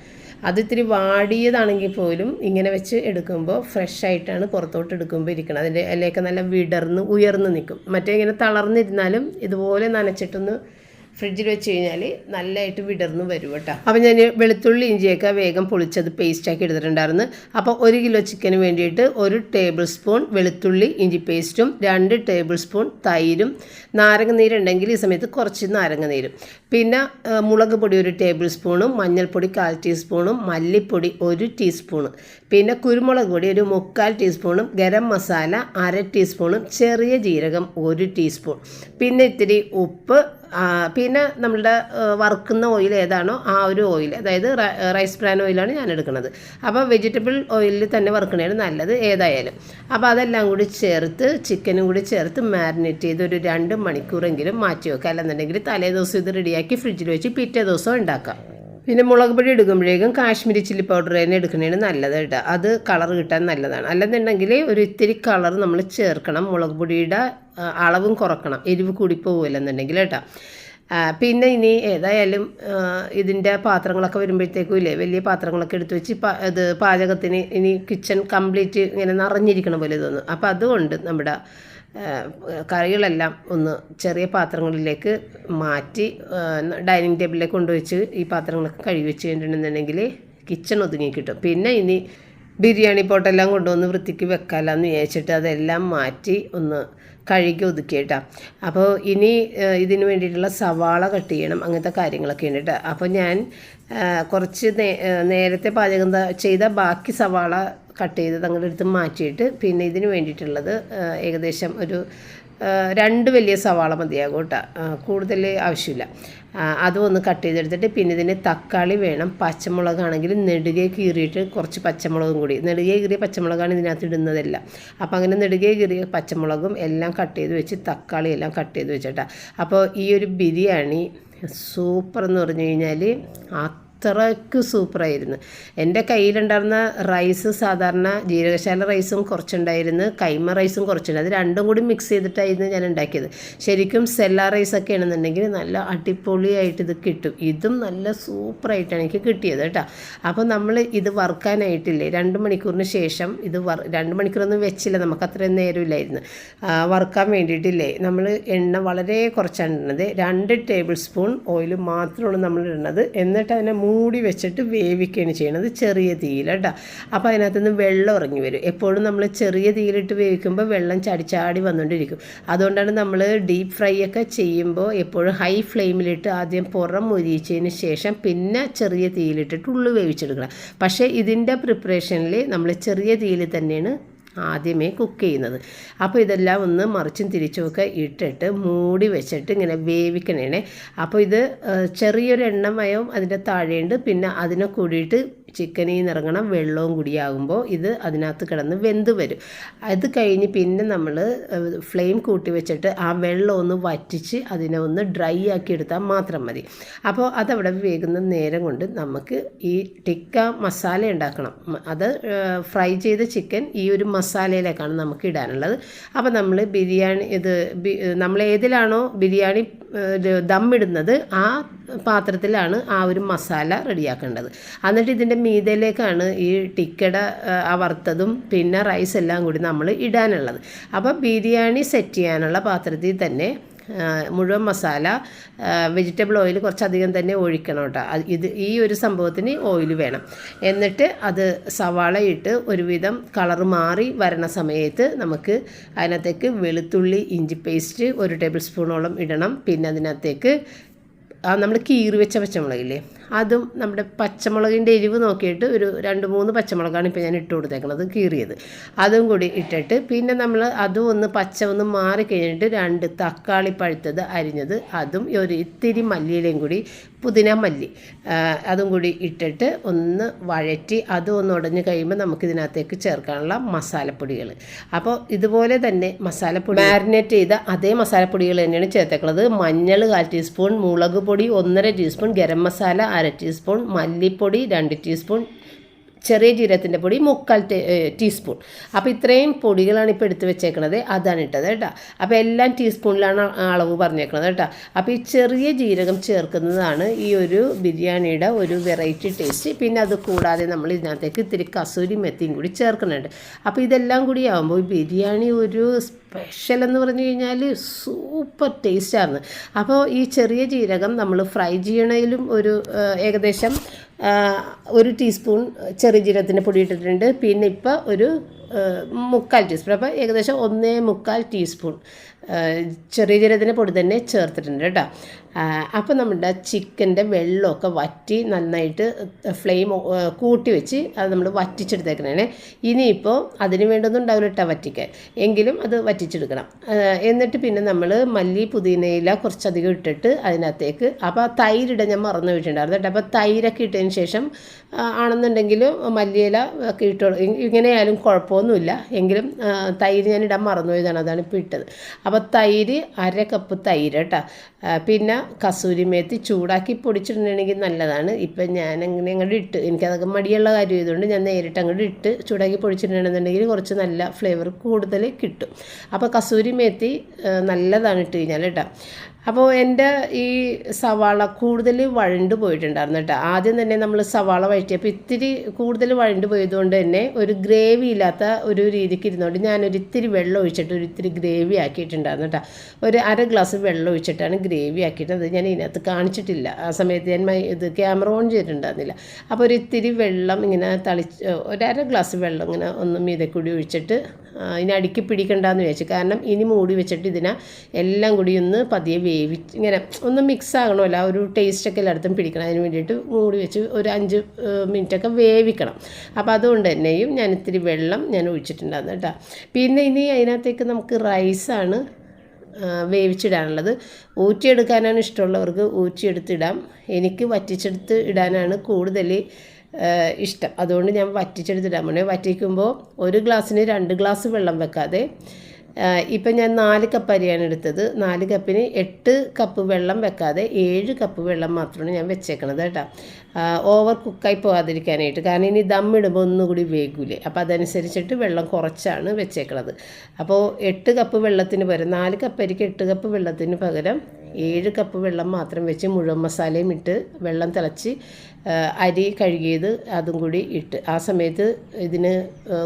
അത് ഇത്തിരി വാടിയതാണെങ്കിൽ പോലും ഇങ്ങനെ വെച്ച് എടുക്കുമ്പോൾ ഫ്രഷ് ആയിട്ടാണ് പുറത്തോട്ട് എടുക്കുമ്പോൾ ഇരിക്കുന്നത് അതിന്റെ ഇലയൊക്കെ നല്ല വിടർന്ന് ഉയർന്ന് നിൽക്കും. മറ്റേ ഇങ്ങനെ തളർന്നിരുന്നാലും ഇതുപോലെ നനച്ചിട്ടൊന്ന് ഫ്രിഡ്ജിൽ വെച്ച് കഴിഞ്ഞാൽ നല്ലതായിട്ട് വിടർന്ന് വരും കേട്ടോ. അപ്പോൾ ഞാൻ വെളുത്തുള്ളി ഇഞ്ചിയൊക്കെ വേഗം പൊളിച്ചത് പേസ്റ്റാക്കി എടുത്തിട്ടുണ്ടായിരുന്നു. അപ്പോൾ ഒരു കിലോ ചിക്കന് വേണ്ടിയിട്ട് ഒരു ടേബിൾ സ്പൂൺ വെളുത്തുള്ളി ഇഞ്ചി പേസ്റ്റും രണ്ട് ടേബിൾ സ്പൂൺ തൈരും നാരങ്ങ നീരുണ്ടെങ്കിൽ ഈ സമയത്ത് കുറച്ച് നാരങ്ങ നീരും. പിന്നെ മുളക് പൊടി ഒരു ടേബിൾ സ്പൂണും മഞ്ഞൾപ്പൊടി കാൽ ടീസ്പൂണും മല്ലിപ്പൊടി ഒരു ടീസ്പൂണ് പിന്നെ കുരുമുളക് പൊടി ഒരു മുക്കാൽ ടീസ്പൂണും ഗരം മസാല അര ടീസ്പൂണും ചെറിയ ജീരകം ഒരു ടീസ്പൂൺ പിന്നെ ഇത്തിരി ഉപ്പ് പിന്നെ നമ്മളുടെ വറുക്കുന്ന ഓയിൽ ഏതാണോ ആ ഒരു ഓയിൽ അതായത് റൈസ് ബ്രാൻ ഓയിലാണ് ഞാൻ എടുക്കുന്നത്. അപ്പോൾ വെജിറ്റബിൾ ഓയിലിൽ തന്നെ വറുക്കണതാണ് നല്ലത് ഏതായാലും. അപ്പോൾ അതെല്ലാം കൂടി ചേർത്ത് ചിക്കനും കൂടി ചേർത്ത് മാരിനേറ്റ് ചെയ്ത് ഒരു രണ്ട് മണിക്കൂറെങ്കിലും മാറ്റി വെക്കുക അല്ലെന്നുണ്ടെങ്കിൽ തലേ ദിവസം ഇത് റെഡിയാക്കി ഫ്രിഡ്ജിൽ വെച്ച് പിറ്റേ ദിവസം ഉണ്ടാക്കാം. പിന്നെ മുളക് പൊടി എടുക്കുമ്പോഴേക്കും കാശ്മീരി ചില്ലി പൗഡർ തന്നെ എടുക്കുന്നതാണ് നല്ലത് കേട്ടോ. അത് കളർ കിട്ടാൻ നല്ലതാണ്. അല്ലെന്നുണ്ടെങ്കിൽ ഒരു ഇത്തിരി കളർ നമ്മൾ ചേർക്കണം. മുളക് പൊടിയുടെ അളവും കുറക്കണം. എരിവ് കൂടി പോകില്ലെന്നുണ്ടെങ്കിൽ കേട്ടോ. പിന്നെ ഇനി ഏതായാലും ഇതിന്റെ പാത്രങ്ങളൊക്കെ വരുമ്പോഴത്തേക്കും ഇല്ലേ വലിയ പാത്രങ്ങളൊക്കെ എടുത്തു വെച്ച് ഇത് പാചകത്തിന് ഇനി കിച്ചൺ കംപ്ലീറ്റ് ഇങ്ങനെ നിറഞ്ഞിരിക്കണം പോലെ തോന്നും. അപ്പോൾ അതുകൊണ്ട് നമ്മുടെ കറികളെല്ലാം ഒന്ന് ചെറിയ പാത്രങ്ങളിലേക്ക് മാറ്റി ഡൈനിങ് ടേബിളിലേക്ക് കൊണ്ടുവച്ച് ഈ പാത്രങ്ങളൊക്കെ കഴുകി വെച്ച് കഴിഞ്ഞിട്ടുണ്ടെന്നുണ്ടെങ്കിൽ കിച്ചൺ ഒതുങ്ങി കിട്ടും. പിന്നെ ഇനി ബിരിയാണി പോട്ടെല്ലാം കൊണ്ടുവന്ന് വൃത്തിക്ക് വെക്കാമെന്ന് വിചാരിച്ചിട്ട് അതെല്ലാം മാറ്റി ഒന്ന് കഴുകി ഒതുക്കിയിട്ടാ അപ്പോൾ ഇനി ഇതിന് വേണ്ടിയിട്ടുള്ള സവാള കട്ട് ചെയ്യണം അങ്ങനത്തെ കാര്യങ്ങളൊക്കെ ഉണ്ട് അപ്പോൾ ഞാൻ കുറച്ച് നേരത്തെ പാചകം ചെയ്ത ബാക്കി സവാള കട്ട് ചെയ്ത് തങ്ങളുടെ അടുത്ത് മാറ്റിയിട്ട് പിന്നെ ഇതിന് വേണ്ടിയിട്ടുള്ളത് ഏകദേശം ഒരു രണ്ട് വലിയ സവാള മതിയാകും കേട്ടോ. കൂടുതൽ ആവശ്യമില്ല. ആ, അതും ഒന്ന് കട്ട് ചെയ്തെടുത്തിട്ട് പിന്നെ ഇതിന് തക്കാളി വേണം. പച്ചമുളകാണെങ്കിൽ നെടുകെ കീറിയിട്ട് കുറച്ച് പച്ചമുളകും കൂടി. നെടുകെ കീറിയ പച്ചമുളകാണ് ഇതിനകത്ത് ഇടുന്നതല്ല. അപ്പോൾ അങ്ങനെ നെടുകെ കീറിയ പച്ചമുളകും എല്ലാം കട്ട് ചെയ്ത് വെച്ച് തക്കാളി എല്ലാം കട്ട് ചെയ്ത് വെച്ചിട്ടാണ് അപ്പോൾ ഈ ഒരു ബിരിയാണി സൂപ്പർ എന്ന് പറഞ്ഞു കഴിഞ്ഞാൽ അത്രയ്ക്ക് സൂപ്പറായിരുന്നു. എന്റെ കയ്യിലുണ്ടായിരുന്ന റൈസ് സാധാരണ ജീരകശാല റൈസും കുറച്ചുണ്ടായിരുന്നു കൈമ റൈസും കുറച്ചുണ്ടായിരുന്നു അത് രണ്ടും കൂടി മിക്സ് ചെയ്തിട്ടായിരുന്നു ഞാൻ ഉണ്ടാക്കിയത്. ശരിക്കും സെല്ല റൈസൊക്കെ ആണെന്നുണ്ടെങ്കിൽ നല്ല അടിപൊളിയായിട്ട് ഇത് കിട്ടും. ഇതും നല്ല സൂപ്പറായിട്ടാണ് എനിക്ക് കിട്ടിയത് കേട്ടോ. അപ്പോൾ നമ്മൾ ഇത് വറുക്കാനായിട്ടില്ലേ? രണ്ട് മണിക്കൂറിന് ശേഷം ഇത് വർ രണ്ട് മണിക്കൂറൊന്നും വെച്ചില്ല നമുക്ക് അത്രയും നേരമില്ലായിരുന്നു. വറുക്കാൻ വേണ്ടിയിട്ടില്ലേ? നമ്മൾ എണ്ണ വളരെ കുറച്ചാണ് ഇടുന്നത്. രണ്ട് ടേബിൾ സ്പൂൺ ഓയിൽ മാത്രമാണ് നമ്മൾ ഇടുന്നത്. എന്നിട്ട് അതിനെ മൂടി വെച്ചിട്ട് വേവിക്കുകയാണ് ചെയ്യണത് ചെറിയ തീയിൽ കേട്ടോ. അപ്പോൾ അതിനകത്ത് നിന്ന് വെള്ളം ഇറങ്ങി വരും. എപ്പോഴും നമ്മൾ ചെറിയ തീയിലിട്ട് വേവിക്കുമ്പോൾ വെള്ളം ചടിച്ചാടി ചാടി വന്നുകൊണ്ടിരിക്കും. അതുകൊണ്ടാണ് നമ്മൾ ഡീപ്പ് ഫ്രൈ ഒക്കെ ചെയ്യുമ്പോൾ എപ്പോഴും ഹൈ ഫ്ലെയിമിലിട്ട് ആദ്യം പുറം മുരിച്ചതിന് ശേഷം പിന്നെ ചെറിയ തീയിലിട്ടിട്ട് ഉള്ളു വേവിച്ചെടുക്കണം. പക്ഷേ ഇതിന്റെ പ്രിപ്പറേഷനിൽ നമ്മൾ ചെറിയ തീയിൽ തന്നെയാണ് ആദ്യമേ കുക്ക് ചെയ്യുന്നത്. അപ്പോൾ ഇതെല്ലാം ഒന്ന് മറിച്ചും തിരിച്ചുമൊക്കെ ഇട്ടിട്ട് മൂടി വെച്ചിട്ട് ഇങ്ങനെ വേവിക്കണേ അപ്പോൾ ഇത് ചെറിയൊരു എണ്ണമയവും അതിന്റെ താഴെയുണ്ട്. പിന്നെ അതിനെ കൂടിയിട്ട് ചിക്കനിൽ നിന്ന് ഇറങ്ങണ വെള്ളവും കൂടിയാകുമ്പോൾ ഇത് അതിനകത്ത് കിടന്ന് വെന്ത് വരും. അത് കഴിഞ്ഞ് പിന്നെ നമ്മൾ ഫ്ലെയിം കൂട്ടി വെച്ചിട്ട് ആ വെള്ളം ഒന്ന് വറ്റിച്ച് അതിനെ ഒന്ന് ഡ്രൈ ആക്കി എടുത്താൽ മാത്രം മതി. അപ്പോൾ അതവിടെ വേകുന്ന നേരം കൊണ്ട് നമുക്ക് ഈ ടിക്ക മസാല ഉണ്ടാക്കണം. അത് ഫ്രൈ ചെയ്ത ചിക്കൻ ഈ ഒരു മസാലയിലേക്കാണ് നമുക്ക് ഇടാനുള്ളത്. അപ്പോൾ നമ്മൾ ബിരിയാണി ഇത് നമ്മൾ ഏതിലാണോ ബിരിയാണി ദമ്മിടുന്നത് ആ പാത്രത്തിലാണ് ആ ഒരു മസാല റെഡിയാക്കേണ്ടത്. എന്നിട്ട് ഇതിന്റെ മീതയിലേക്കാണ് ഈ ടിക്കട വറുത്തതും പിന്നെ റൈസ് എല്ലാം കൂടി നമ്മൾ ഇടാനുള്ളത്. അപ്പോൾ ബിരിയാണി സെറ്റ് ചെയ്യാനുള്ള പാത്രത്തിൽ തന്നെ മുഴുവൻ മസാല വെജിറ്റബിൾ ഓയിൽ കുറച്ചധികം തന്നെ ഒഴിക്കണം കേട്ടോ. ഇത് ഈ ഒരു സംഭവത്തിന് ഓയിൽ വേണം. എന്നിട്ട് അത് സവാള ഇട്ട് ഒരുവിധം കളർ മാറി വരണ സമയത്ത് നമുക്ക് അതിനകത്തേക്ക് വെളുത്തുള്ളി ഇഞ്ചി പേസ്റ്റ് ഒരു ടേബിൾ സ്പൂണോളം ഇടണം. പിന്നെ അതിനകത്തേക്ക് നമ്മൾ കീറി വെച്ച പച്ചമുളകില്ലേ അതും നമ്മുടെ പച്ചമുളകിന്റെ എരിവ് നോക്കിയിട്ട് ഒരു രണ്ട് മൂന്ന് പച്ചമുളകാണ് ഇപ്പോൾ ഞാൻ ഇട്ട് കൊടുത്തേക്കുന്നത് കീറിയത്. അതും കൂടി ഇട്ടിട്ട് പിന്നെ നമ്മൾ അതും ഒന്ന് പച്ച ഒന്ന് മാറി കഴിഞ്ഞിട്ട് രണ്ട് തക്കാളി പഴുത്തത് അരിഞ്ഞത് അതും ഒരു ഇത്തിരി മല്ലിയിലയും കൂടി പുതിന മല്ലി അതും കൂടി ഇട്ടിട്ട് ഒന്ന് വഴറ്റി അതും ഒന്ന് ഉടഞ്ഞ് കഴിയുമ്പോൾ നമുക്കിതിനകത്തേക്ക് ചേർക്കാനുള്ള മസാലപ്പൊടികൾ. അപ്പോൾ ഇതുപോലെ തന്നെ മസാലപ്പൊടി മാരിനേറ്റ് ചെയ്ത അതേ മസാലപ്പൊടികൾ തന്നെയാണ് ചേർത്തേക്കുന്നത് മഞ്ഞൾ കാൽ ടീസ്പൂൺ മുളക് പൊടി ഒന്നര ടീസ്പൂൺ ഗരം മസാല അര ടീസ്പൂൺ മല്ലിപ്പൊടി രണ്ട് ടീസ്പൂൺ ചെറിയ ജീരകത്തിന്റെ പൊടി മുക്കാൽ ടീസ്പൂൺ. അപ്പോൾ ഇത്രയും പൊടികളാണ് ഇപ്പോൾ എടുത്ത് വെച്ചേക്കണത്. അതാണ് ഇട്ടത് കേട്ടോ. അപ്പോൾ എല്ലാം ടീസ്പൂണിലാണ് അളവ് പറഞ്ഞേക്കണത് കേട്ടോ. അപ്പോൾ ഈ ചെറിയ ജീരകം ചേർക്കുന്നതാണ് ഈ ഒരു ബിരിയാണിയുടെ ഒരു വെറൈറ്റി ടേസ്റ്റ്. പിന്നെ അത് കൂടാതെ നമ്മൾ ഇതിനകത്തേക്ക് ഇത്തിരി കസൂരി മെത്തിയും കൂടി ചേർക്കുന്നുണ്ട്. അപ്പോൾ ഇതെല്ലാം കൂടി ആകുമ്പോൾ ബിരിയാണി ഒരു സ്പെഷ്യൽ എന്ന് പറഞ്ഞു കഴിഞ്ഞാൽ സൂപ്പർ ടേസ്റ്റാണ് അപ്പോൾ ഈ ചെറിയ ജീരകം നമ്മൾ ഫ്രൈ ചെയ്യണതിലും ഒരു ഏകദേശം ഒരു ടീസ്പൂൺ ചെറിയ ജീരകത്തിന്റെ പൊടി ഇട്ടിട്ടുണ്ട്. പിന്നെ ഇപ്പോൾ ഒരു മുക്കാൽ ടീസ്പൂൺ. അപ്പോൾ ഏകദേശം ഒന്നേ മുക്കാൽ ടീസ്പൂൺ ചെറിയ ജീരകത്തിന്റെ പൊടി തന്നെ ചേർത്തിട്ടുണ്ട് കേട്ടോ. അപ്പോൾ നമ്മുടെ ചിക്കന്റെ വെള്ളമൊക്കെ വറ്റി നന്നായിട്ട് ഫ്ലെയിം കൂട്ടി വെച്ച് അത് നമ്മൾ വറ്റിച്ചെടുത്തേക്കണേ ഇനിയിപ്പോൾ അതിന് വേണ്ടൊന്നും ഉണ്ടാവില്ല വറ്റിക്കാൻ. എങ്കിലും അത് വറ്റിച്ചെടുക്കണം. എന്നിട്ട് പിന്നെ നമ്മൾ മല്ലി പുതിനയില കുറച്ചധികം ഇട്ടിട്ട് അതിനകത്തേക്ക് അപ്പോൾ തൈരിടാൻ ഞാൻ മറന്നു പോയിട്ടുണ്ടായിരുന്നു കേട്ടോ അപ്പോൾ തൈരൊക്കെ ഇട്ടതിന് ശേഷം ആണെന്നുണ്ടെങ്കിൽ മല്ലിയില ഒക്കെ ഇട്ടോ ഇങ്ങനെയായാലും കുഴപ്പമൊന്നുമില്ല. എങ്കിലും തൈര് ഞാൻ ഇടാൻ മറന്നു പോയതാണ് അതാണ് ഇപ്പോൾ ഇട്ടത്. അപ്പോൾ തൈര് അര കപ്പ് തൈര് കേട്ടോ പിന്നെ കസൂരി മേത്തി ചൂടാക്കി പൊടിച്ചിട്ടുണ്ടെങ്കിൽ നല്ലതാണ്. ഇപ്പം ഞാൻ അങ്ങനെ അങ്ങോട്ട് ഇട്ട് എനിക്കതൊക്കെ മടിയുള്ള കാര്യം ആയതുകൊണ്ട് ഞാൻ നേരിട്ട് അങ്ങോട്ട് ഇട്ട് ചൂടാക്കി പൊടിച്ചിട്ടുണ്ടെന്നുണ്ടെങ്കിൽ കുറച്ച് നല്ല ഫ്ലേവർ കൂടുതൽ കിട്ടും. അപ്പോൾ കസൂരി മേത്തി നല്ലതാണ് ഇട്ട് കഴിഞ്ഞാൽ കേട്ടോ. അപ്പോൾ എന്റെ ഈ സവാള കൂടുതൽ വഴണ്ട് പോയിട്ടുണ്ടായിരുന്നു കേട്ടോ. ആദ്യം തന്നെ നമ്മൾ സവാള വഴറ്റിയപ്പോൾ ഇത്തിരി കൂടുതൽ വഴണ്ട് പോയതുകൊണ്ട് തന്നെ ഒരു ഗ്രേവി ഇല്ലാത്ത ഒരു രീതിക്ക് ഇരുന്നുകൊണ്ട് ഞാനൊരു ഇത്തിരി വെള്ളം ഒഴിച്ചിട്ട് ഒരു ഇത്തിരി ഗ്രേവി ആക്കിയിട്ടുണ്ടായിരുന്നു കേട്ടോ. ഒരു അര ഗ്ലാസ് വെള്ളം ഒഴിച്ചിട്ടാണ് ഗ്രേവി ആക്കിയിട്ട് അത് ഞാൻ ഇതിനകത്ത് കാണിച്ചിട്ടില്ല. ആ സമയത്ത് ഞാൻ ഇത് ക്യാമറ ഓൺ ചെയ്തിട്ടുണ്ടായിരുന്നില്ല. അപ്പോൾ ഒരു ഇത്തിരി വെള്ളം ഇങ്ങനെ തളിച്ച് ഒരു അര ഗ്ലാസ് വെള്ളം ഇങ്ങനെ ഒന്ന് മീതെ കൂടി ഒഴിച്ചിട്ട് ഇനി അടുക്കി പിടിക്കണ്ടെന്ന് വിചാരിച്ചു. കാരണം ഇനി മൂടി വെച്ചിട്ട് ഇതിനെ എല്ലാം കൂടി ഒന്ന് പതിയെ വേവി ഇങ്ങനെ ഒന്ന് മിക്സ് ആകണമല്ലോ ആ ഒരു ടേസ്റ്റൊക്കെ എല്ലായിടത്തും പിടിക്കണം. അതിന് വേണ്ടിയിട്ട് മൂടി വെച്ച് ഒരു അഞ്ച് മിനിറ്റൊക്കെ വേവിക്കണം. അപ്പോൾ അതുകൊണ്ട് തന്നെയും ഞാൻ ഇത്തിരി വെള്ളം ഞാൻ ഒഴിച്ചിട്ടുണ്ടായിരുന്നു കേട്ടോ. പിന്നെ ഇനി അതിനകത്തേക്ക് നമുക്ക് റൈസാണ് വേവിച്ചിടാനുള്ളത്. ഊറ്റിയെടുക്കാനാണ് ഇഷ്ടമുള്ളവർക്ക് ഊറ്റിയെടുത്തിടാം. എനിക്ക് വറ്റിച്ചെടുത്ത് ഇടാനാണ് കൂടുതൽ ഇഷ്ടം. അതുകൊണ്ട് ഞാൻ വറ്റിച്ചെടുത്തിടാൻ പോണേ വറ്റിക്കുമ്പോൾ ഒരു ഗ്ലാസ്സിന് രണ്ട് ഗ്ലാസ് വെള്ളം വെക്കാതെ ഇപ്പം ഞാൻ നാല് കപ്പ് അരിയാണ് എടുത്തത്. നാല് കപ്പിന് എട്ട് കപ്പ് വെള്ളം വെക്കാതെ ഏഴ് കപ്പ് വെള്ളം മാത്രമാണ് ഞാൻ വെച്ചേക്കണത് കേട്ടോ. ഓവർ കുക്കായി പോകാതിരിക്കാനായിട്ട്. കാരണം ഇനി ദം ഇടുമ്പോൾ ഒന്നുകൂടി വേഗൂലേ. അപ്പോൾ അതനുസരിച്ചിട്ട് വെള്ളം കുറച്ചാണ് വെച്ചേക്കണത്. അപ്പോൾ എട്ട് കപ്പ് വെള്ളത്തിന് പകരം നാല് കപ്പ് അരിക്ക് എട്ട് കപ്പ് വെള്ളത്തിന് പകരം ഏഴ് കപ്പ് വെള്ളം മാത്രം വെച്ച് മുഴുവൻ മസാലയും ഇട്ട് വെള്ളം തിളച്ച് അരി കഴുകിയത് അതും കൂടി ഇട്ട്. ആ സമയത്ത് ഇതിന്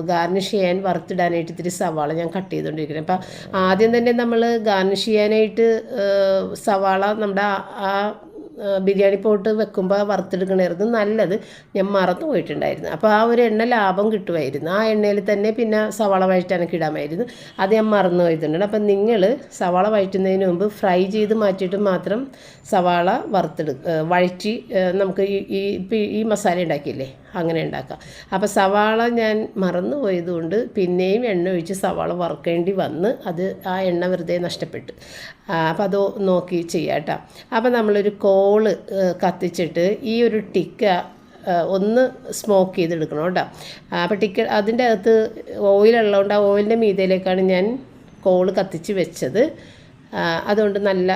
ഗാർണിഷ് ചെയ്യാൻ വറുത്തിടാനായിട്ട് ഇത്തിരി സവാള ഞാൻ കട്ട് ചെയ്തുകൊണ്ടിരിക്കുന്നത് അപ്പം ആദ്യം തന്നെ നമ്മൾ ഗാർണിഷ് ചെയ്യാനായിട്ട് സവാള നമ്മുടെ ആ- ബിരിയാണി പോട്ട് വെക്കുമ്പോൾ വറുത്തെടുക്കണമായിരുന്നു നല്ലത്. ഞാൻ മറന്നു പോയിട്ടുണ്ടായിരുന്നു. അപ്പോൾ ആ ഒരു എണ്ണ ലാഭം കിട്ടുമായിരുന്നു. ആ എണ്ണയിൽ തന്നെ പിന്നെ സവാള വഴറ്റാനൊക്കെ ഇടാമായിരുന്നു. അത് ഞാൻ മറന്നു പോയിട്ടുണ്ട് അപ്പം നിങ്ങൾ സവാള വഴറ്റുന്നതിന് മുമ്പ് ഫ്രൈ ചെയ്ത് മാറ്റിയിട്ട് മാത്രം സവാള വറുത്തെടു വഴറ്റി നമുക്ക് ഈ ഈ ഈ മസാല ഉണ്ടാക്കിയില്ലേ? അങ്ങനെ ഉണ്ടാക്കാം. അപ്പോൾ സവാള ഞാൻ മറന്നു പോയതുകൊണ്ട് പിന്നെയും എണ്ണ ഒഴിച്ച് സവാള വറുക്കേണ്ടി വന്ന് അത് ആ എണ്ണ വെറുതെ നഷ്ടപ്പെട്ടു. അപ്പോൾ അത് നോക്കി ചെയ്യാം കേട്ടോ. അപ്പോൾ നമ്മളൊരു കോൾ കത്തിച്ചിട്ട് ഈ ഒരു ടിക്ക ഒന്ന് സ്മോക്ക് ചെയ്തെടുക്കണം കേട്ടോ. അപ്പോൾ ടിക്ക അതിന്റെ അകത്ത് ഓയിലുള്ളതുകൊണ്ട് ആ ഓയിലിന്റെ മീതയിലേക്കാണ് ഞാൻ കോൾ കത്തിച്ച് വെച്ചത്. അതുകൊണ്ട് നല്ല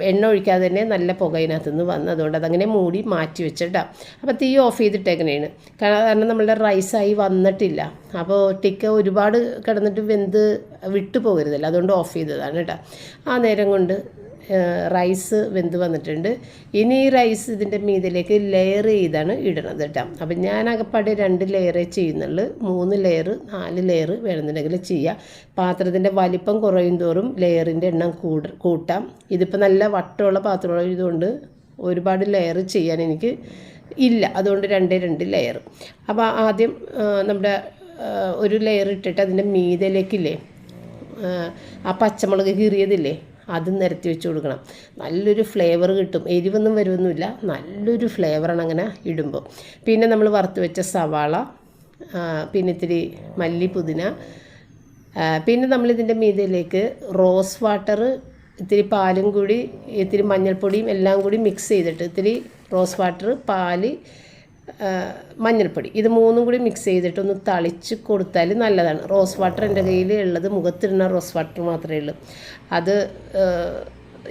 എണ്ണ ഒഴിക്കാതെ തന്നെ നല്ല പുക ഇതിനകത്ത് നിന്ന് വന്ന് അതുകൊണ്ട് അതങ്ങനെ മൂടി മാറ്റി വെച്ചിട്ടാ. അപ്പോൾ തീ ഓഫ് ചെയ്തിട്ടേക്കണേണ്. കാരണം നമ്മളുടെ റൈസായി വന്നിട്ടില്ല. അപ്പോൾ ടിക്ക ഒരുപാട് കിടന്നിട്ട് വെന്ത് വിട്ടു പോകരുതല്ലോ. അതുകൊണ്ട് ഓഫ് ചെയ്തതാണ് കേട്ടോ. ആ നേരം കൊണ്ട് റൈസ് വെന്ത് വന്നിട്ടുണ്ട്. ഇനി ഈ റൈസ് ഇതിന്റെ മീതിലേക്ക് ലെയർ ചെയ്താണ് ഇടണത് കേട്ടോ. അപ്പം ഞാൻ അകപ്പാടെ രണ്ട് ലെയറേ ചെയ്യുന്നുള്ളൂ. മൂന്ന് ലെയർ നാല് ലെയർ വേണമെന്നുണ്ടെങ്കിൽ ചെയ്യാം. പാത്രത്തിന്റെ വലിപ്പം കുറയും തോറും ലെയറിന്റെ എണ്ണം കൂട കൂട്ടാം. ഇതിപ്പോൾ നല്ല വട്ടമുള്ള പാത്രമായതുകൊണ്ട് ഒരുപാട് ലെയർ ചെയ്യാൻ എനിക്ക് ഇല്ല. അതുകൊണ്ട് രണ്ട് രണ്ട് ലെയർ അപ്പോൾ ആദ്യം നമ്മുടെ ഒരു ലെയർ ഇട്ടിട്ട് അതിന്റെ മീതയിലേക്കില്ലേ ആ, ആ പച്ചമുളക് കീറിയതില്ലേ അത് നിരത്തി വെച്ച് കൊടുക്കണം. നല്ലൊരു ഫ്ലേവർ കിട്ടും. എരിവൊന്നും വരുമൊന്നുമില്ല നല്ലൊരു ഫ്ലേവറാണ് അങ്ങനെ ഇടുമ്പോൾ പിന്നെ നമ്മൾ വറുത്ത് വെച്ച സവാള പിന്നെ ഇത്തിരി മല്ലി പുതിന പിന്നെ നമ്മളിതിന്റെ മീതയിലേക്ക് റോസ് വാട്ടർ ഇത്തിരി പാലും കൂടി ഇത്തിരി മഞ്ഞൾപ്പൊടിയും എല്ലാം കൂടി മിക്സ് ചെയ്തിട്ട് ഇത്തിരി റോസ് വാട്ടർ പാൽ മഞ്ഞൾപ്പൊടി. ഇത് മൂന്നും കൂടി മിക്സ് ചെയ്തിട്ട് ഒന്ന് തളിച്ച് കൊടുത്താൽ നല്ലതാണ്. റോസ് വാട്ടർ എന്റെ കയ്യിൽ ഉള്ളത് മുഖത്തിടുന്ന റോസ് വാട്ടർ മാത്രമേ ഉള്ളൂ. അത്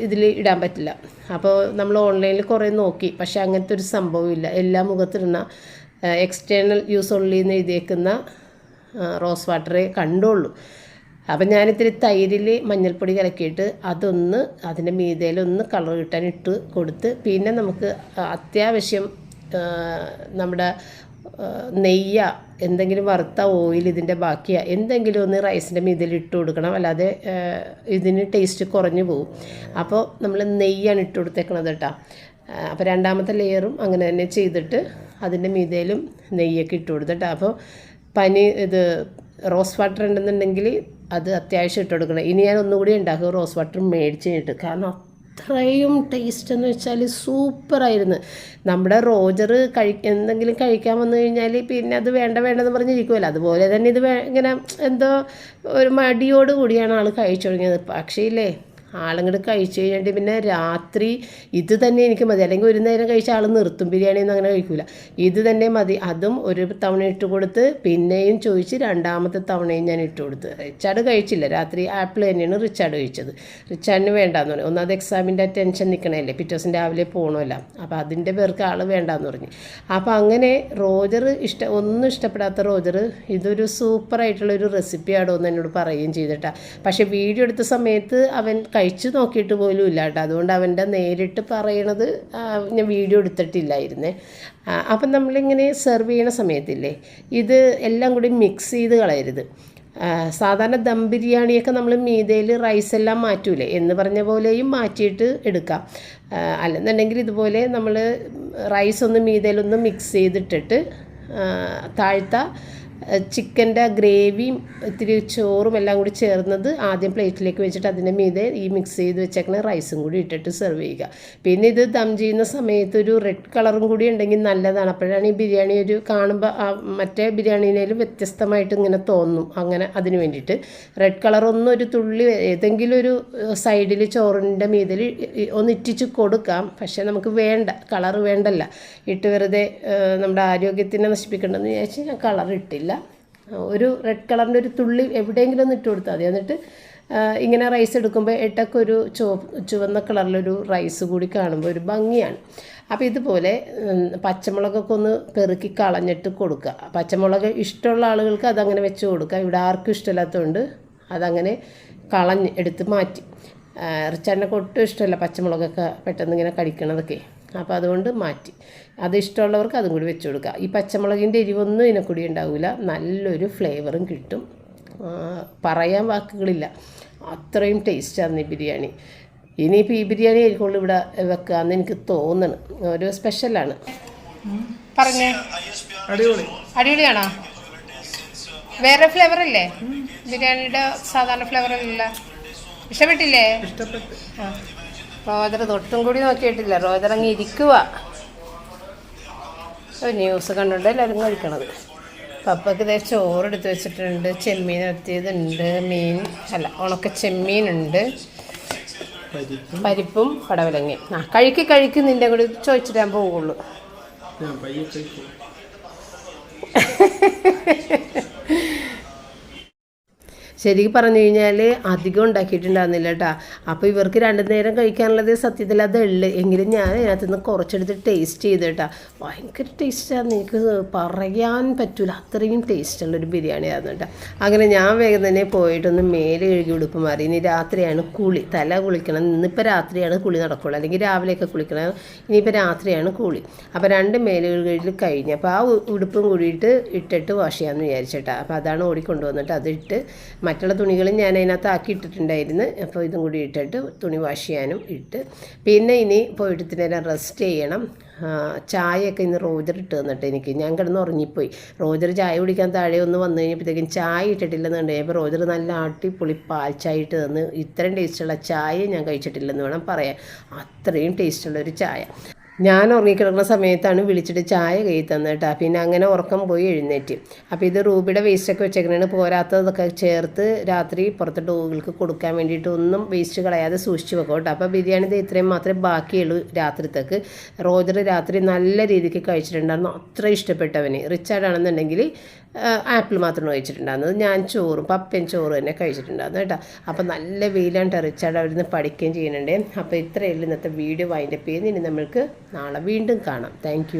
ഇതിൽ ഇടാൻ പറ്റില്ല. അപ്പോൾ നമ്മൾ ഓൺലൈനിൽ കുറേ നോക്കി. പക്ഷേ അങ്ങനത്തെ ഒരു സംഭവമില്ല എല്ലാ മുഖത്തിടുന്ന എക്സ്റ്റേണൽ യൂസ് ഉള്ളിൽ നിന്ന് എഴുതിയേക്കുന്ന റോസ് വാട്ടറേ കണ്ടുള്ളൂ. അപ്പം ഞാനിത്തിരി തൈരിൽ മഞ്ഞൾപ്പൊടി കലക്കിയിട്ട് അതൊന്ന് അതിന്റെ മീതയിലൊന്ന് കളർ കിട്ടാൻ ഇട്ട് കൊടുത്ത് പിന്നെ നമുക്ക് അത്യാവശ്യം നമ്മുടെ നെയ്യ എന്തെങ്കിലും വറുത്ത ഓയിൽ ഇതിന്റെ ബാക്കിയ എന്തെങ്കിലും ഒന്ന് റൈസിന്റെ മീതിൽ ഇട്ട് കൊടുക്കണം. അല്ലാതെ ഇതിന് ടേസ്റ്റ് കുറഞ്ഞു പോകും അപ്പോൾ നമ്മൾ നെയ്യാണ് ഇട്ട് കൊടുത്തേക്കണത് കേട്ടോ. അപ്പോൾ രണ്ടാമത്തെ ലെയറും അങ്ങനെ തന്നെ ചെയ്തിട്ട് അതിന്റെ മീതയിലും നെയ്യൊക്കെ ഇട്ട് കൊടുത്തിട്ട് അപ്പോൾ പനി ഇത് റോസ് വാട്ടർ ഉണ്ടെന്നുണ്ടെങ്കിൽ അത് അത്യാവശ്യം ഇട്ട് കൊടുക്കണം. ഇനി ഞാൻ ഒന്നുകൂടി ഉണ്ടാക്കും റോസ് വാട്ടർ മേടിച്ച് കഴിഞ്ഞിട്ട്. കാരണം അത്രയും ടേസ്റ്റ് എന്ന് വെച്ചാൽ സൂപ്പറായിരുന്നു നമ്മുടെ റോജർ കഴി എന്തെങ്കിലും കഴിക്കാൻ വന്നു കഴിഞ്ഞാൽ പിന്നെ അത് വേണ്ട വേണ്ടെന്ന് പറഞ്ഞിരിക്കുമല്ലോ അതുപോലെ തന്നെ ഇത് ഇങ്ങനെ എന്തോ ഒരു മടിയോട് കൂടിയാണ് ആൾ കഴിച്ചു തുടങ്ങിയത് പക്ഷേ ഇല്ലേ ആളങ്ങോട്ട് കഴിച്ചു കഴിഞ്ഞിട്ട് പിന്നെ രാത്രി ഇത് തന്നെ എനിക്ക് മതി. അല്ലെങ്കിൽ ഒരു നേരം കഴിച്ച ആൾ നിർത്തും. ബിരിയാണി ഒന്നും അങ്ങനെ കഴിക്കില്ല ഇത് തന്നെ മതി. അതും ഒരു തവണ ഇട്ട് കൊടുത്ത് പിന്നെയും ചോദിച്ച് രണ്ടാമത്തെ തവണയും ഞാൻ ഇട്ട് കൊടുത്ത്. റിച്ചാർഡ് കഴിച്ചില്ല. രാത്രി ആപ്പിൾ തന്നെയാണ് റിച്ചാർഡ് കഴിച്ചത്. റിച്ചാർഡിന് വേണ്ടാന്ന് പറഞ്ഞു. ഒന്നാമത് എക്സാമിന്റെ ടെൻഷൻ നിൽക്കണല്ലേ പിറ്റേ ദിവസം രാവിലെ പോകണമല്ല അപ്പോൾ അതിന്റെ പേർക്ക് ആൾ വേണ്ടാന്ന് പറഞ്ഞു. അപ്പോൾ അങ്ങനെ റോജർ ഇഷ്ട ഒന്നും ഇഷ്ടപ്പെടാത്ത റോജർ ഇതൊരു സൂപ്പറായിട്ടുള്ള ഒരു റെസിപ്പിയാണോ എന്ന് എന്നോട് പറയുകയും ചെയ്തിട്ടാണ് പക്ഷേ വീഡിയോ എടുത്ത സമയത്ത് അവൻ കഴിച്ചു നോക്കിയിട്ട് പോലും ഇല്ല കേട്ടോ. അതുകൊണ്ട് അവന്റെ നേരിട്ട് പറയണത് ഞാൻ വീഡിയോ എടുത്തിട്ടില്ലായിരുന്നേ. അപ്പം നമ്മളിങ്ങനെ സെർവ് ചെയ്യണ സമയത്തില്ലേ ഇത് എല്ലാം കൂടി മിക്സ് ചെയ്ത് കളയരുത്. സാധാരണ ദം ബിരിയാണിയൊക്കെ നമ്മൾ മീതയിൽ റൈസ് എല്ലാം മാറ്റൂലേ എന്ന് പറഞ്ഞ പോലെയും മാറ്റിയിട്ട് എടുക്കാം. അല്ലെന്നുണ്ടെങ്കിൽ ഇതുപോലെ നമ്മൾ റൈസ് ഒന്ന് മീതയിലൊന്ന് മിക്സ് ചെയ്തിട്ടിട്ട് താഴ്ത്ത ചിക്കന്റെ ഗ്രേവിയും ഇത്തിരി ചോറും എല്ലാം കൂടി ചേർന്നത് ആദ്യം പ്ലേറ്റിലേക്ക് വെച്ചിട്ട് അതിന്റെ മീതെ ഈ മിക്സ് ചെയ്ത് വെച്ചേക്കണ റൈസും കൂടി ഇട്ടിട്ട് സെർവ് ചെയ്യുക. പിന്നെ ഇത് ദം ചെയ്യുന്ന സമയത്ത് ഒരു റെഡ് കളറും കൂടി ഉണ്ടെങ്കിൽ നല്ലതാണ്. അപ്പോഴാണ് ഈ ബിരിയാണി ഒരു കാണുമ്പോൾ മറ്റേ ബിരിയാണിനേലും വ്യത്യസ്തമായിട്ട് ഇങ്ങനെ തോന്നും. അങ്ങനെ അതിന് വേണ്ടിയിട്ട് റെഡ് കളർ ഒന്നും ഒരു തുള്ളി ഏതെങ്കിലും ഒരു സൈഡിൽ ചോറിന്റെ മീതിൽ ഒന്ന് ഇറ്റിച്ച് കൊടുക്കാം. പക്ഷേ നമുക്ക് വേണ്ട കളർ വേണ്ടല്ല. ഇട്ട് വെറുതെ നമ്മുടെ ആരോഗ്യത്തിനെ നശിപ്പിക്കേണ്ടതെന്ന് വിചാരിച്ച് ഞാൻ കളർ ഇട്ടില്ല ഒരു റെഡ് കളറിന്റെ ഒരു തുള്ളി എവിടെയെങ്കിലും ഒന്ന് ഇട്ട് കൊടുത്താൽ മതി. എന്നിട്ട് ഇങ്ങനെ റൈസ് എടുക്കുമ്പോൾ ഇട്ടൊക്കെ ഒരു ചോ ചുവന്ന കളറിലൊരു റൈസ് കൂടി കാണുമ്പോൾ ഒരു ഭംഗിയാണ്. അപ്പോൾ ഇതുപോലെ പച്ചമുളകൊക്കെ ഒന്ന് പെറുക്കി കളഞ്ഞിട്ട് കൊടുക്കുക. പച്ചമുളക് ഇഷ്ടമുള്ള ആളുകൾക്ക് അതങ്ങനെ വെച്ച് കൊടുക്കുക. ഇവിടെ ആർക്കും ഇഷ്ടമില്ലാത്തതുകൊണ്ട് അതങ്ങനെ കളഞ്ഞ് എടുത്ത് മാറ്റി. റിച്ചാറിനൊക്കെ ഒട്ടും ഇഷ്ടമല്ല പച്ചമുളകൊക്കെ പെട്ടെന്ന് ഇങ്ങനെ കടിക്കണതൊക്കെ. അപ്പോൾ അതുകൊണ്ട് മാറ്റി. അത് ഇഷ്ടമുള്ളവർക്ക് അതും കൂടി വെച്ച് കൊടുക്കുക ഈ പച്ചമുളകിന്റെ എരിവൊന്നും ഇതിനെക്കൂടി ഉണ്ടാവില്ല നല്ലൊരു ഫ്ലേവറും കിട്ടും. പറയാൻ വാക്കുകളില്ല. അത്രയും ടേസ്റ്റാണ് ഈ ബിരിയാണി. ഇനിയിപ്പോൾ ഈ ബിരിയാണി ആയിരിക്കുള്ളൂ ഇവിടെ വെക്കാമെന്ന് എനിക്ക് തോന്നണം. ഒരു സ്പെഷ്യലാണ്. പറഞ്ഞേ. അടിപൊളി. അടിപൊളിയാണോ? വേറെ ഫ്ലേവർ അല്ലേ ബിരിയാണിയുടെ സാധാരണ ഫ്ലേവർ അല്ല. ഇഷ്ടപ്പെട്ടില്ലേ? ഇഷ്ടപ്പെട്ടു. റോജർ തൊട്ടും കൂടി നോക്കിയിട്ടില്ല. റോജർ അങ്ങ് ഇരിക്കുക ന്യൂസ് കണ്ടുകൊണ്ട് എല്ലാവരും കഴിക്കണത്. പപ്പക്ക് ഇതേ ചോറെടുത്ത് വെച്ചിട്ടുണ്ട് ചെമ്മീൻ എത്തിയതുണ്ട് മീൻ അല്ല ഉണക്ക ചെമ്മീനുണ്ട്. പരിപ്പും. പടവലങ്ങയും ആ കഴിക്ക് കഴിക്ക് നിന്റെ കൂടി ചോദിച്ചിട്ട് ഞാൻ കഴിക്കും. ശരിക്കും പറഞ്ഞു കഴിഞ്ഞാൽ അധികം ഉണ്ടാക്കിയിട്ടുണ്ടായിരുന്നില്ല കേട്ടോ അപ്പോൾ ഇവർക്ക് രണ്ടു നേരം കഴിക്കാനുള്ളത് സത്യത്തിൽ അത് ഉള്ളു. എങ്കിലും ഞാൻ അതിനകത്ത് നിന്ന് കുറച്ചെടുത്ത് ടേസ്റ്റ് ചെയ്ത് കേട്ടോ ഭയങ്കര ടേസ്റ്റാണ് എനിക്ക് പറയാൻ പറ്റൂല. അത്രയും ടേസ്റ്റുള്ളൊരു ബിരിയാണി ആയിരുന്നു കേട്ടോ അങ്ങനെ ഞാൻ വേഗം തന്നെ പോയിട്ടൊന്ന് മേലെ കഴുകി ഉടുപ്പ് മാറി. ഇനി രാത്രിയാണ് കുളി. തല കുളിക്കണം. ഇന്നിപ്പോൾ രാത്രിയാണ് കുളി നടക്കുള്ളൂ. അല്ലെങ്കിൽ രാവിലെയൊക്കെ കുളിക്കണം. ഇനിയിപ്പോൾ രാത്രിയാണ് കുളി. അപ്പോൾ രണ്ട് മേലുകളിൽ കഴിഞ്ഞ് അപ്പോൾ ആ ഉടുപ്പും കൂടിയിട്ട് ഇട്ടിട്ട് വാഷ് ചെയ്യാമെന്ന് വിചാരിച്ചേട്ടാ അപ്പോൾ അതാണ് ഓടിക്കൊണ്ടുവന്നിട്ട് അതിട്ട് മറ്റുള്ള തുണികളും ഞാൻ അതിനകത്ത് ആക്കി ഇട്ടിട്ടുണ്ടായിരുന്നു അപ്പോൾ ഇതും കൂടി ഇട്ടിട്ട് തുണി വാഷ് ചെയ്യാനും ഇട്ട്. പിന്നെ ഇനി പോയിട്ട് നേരം റെസ്റ്റ് ചെയ്യണം. ചായയൊക്കെ ഇന്ന് റോജർ ഇട്ട് തന്നിട്ട് എനിക്ക്. ഞാൻ കിടന്ന് ഉറങ്ങിപ്പോയി. റോജർ ചായ കുടിക്കാൻ താഴെ ഒന്ന് വന്നു കഴിഞ്ഞപ്പോഴത്തേക്കും ചായ ഇട്ടിട്ടില്ലെന്നുണ്ടെങ്കിൽ അപ്പോൾ റോജർ നല്ല അടിപൊളി പാൽ ചായ ഇട്ട് തന്ന്. ഇത്രയും ടേസ്റ്റുള്ള ചായ ഞാൻ കഴിച്ചിട്ടില്ലെന്ന് വേണം പറയാൻ. അത്രയും ടേസ്റ്റുള്ള ഒരു ചായ. ഞാൻ ഉറങ്ങിക്കിടക്കുന്ന സമയത്താണ് വിളിച്ചിട്ട് ചായ കൈ തന്നിട്ടാ പിന്നെ അങ്ങനെ ഉറക്കം പോയി എഴുന്നേറ്റ്. അപ്പോൾ ഇത് റൂബിയുടെ വേസ്റ്റൊക്കെ വെച്ചേക്കണേണ് പോരാത്തതൊക്കെ ചേർത്ത് രാത്രി പുറത്തെ ഡോഗുകൾക്ക് കൊടുക്കാൻ വേണ്ടിയിട്ട് ഒന്നും വേസ്റ്റ് കളയാതെ സൂക്ഷിച്ച് വെക്കും കേട്ടോ. അപ്പോൾ ബിരിയാണി ഇത് ഇത്രയും മാത്രമേ ബാക്കിയുള്ളൂ രാത്രിത്തേക്ക്. റോജർ രാത്രി നല്ല രീതിക്ക് കഴിച്ചിട്ടുണ്ടായിരുന്നു. അത്ര ഇഷ്ടപ്പെട്ടവന്. റിച്ചാർഡ് ആണെന്നുണ്ടെങ്കിൽ ആപ്പിൾ മാത്രമാണ് കഴിച്ചിട്ടുണ്ടായിരുന്നത് ഞാൻ ചോറും പപ്പയും ചോറും തന്നെ കഴിച്ചിട്ടുണ്ടായിരുന്നു കേട്ടോ. അപ്പോൾ നല്ല വെയിലാണ് റിച്ചാർഡ് അവിടുന്ന് പഠിക്കുകയും ചെയ്യുന്നുണ്ട്. അപ്പോൾ ഇത്രയേ ഉള്ളൂ ഇന്നത്തെ വീഡിയോ വൈൻഡപ്പ് ചെയ്യുന്നതിന് ഇനി നമ്മൾക്ക് നാളെ വീണ്ടും കാണാം. താങ്ക്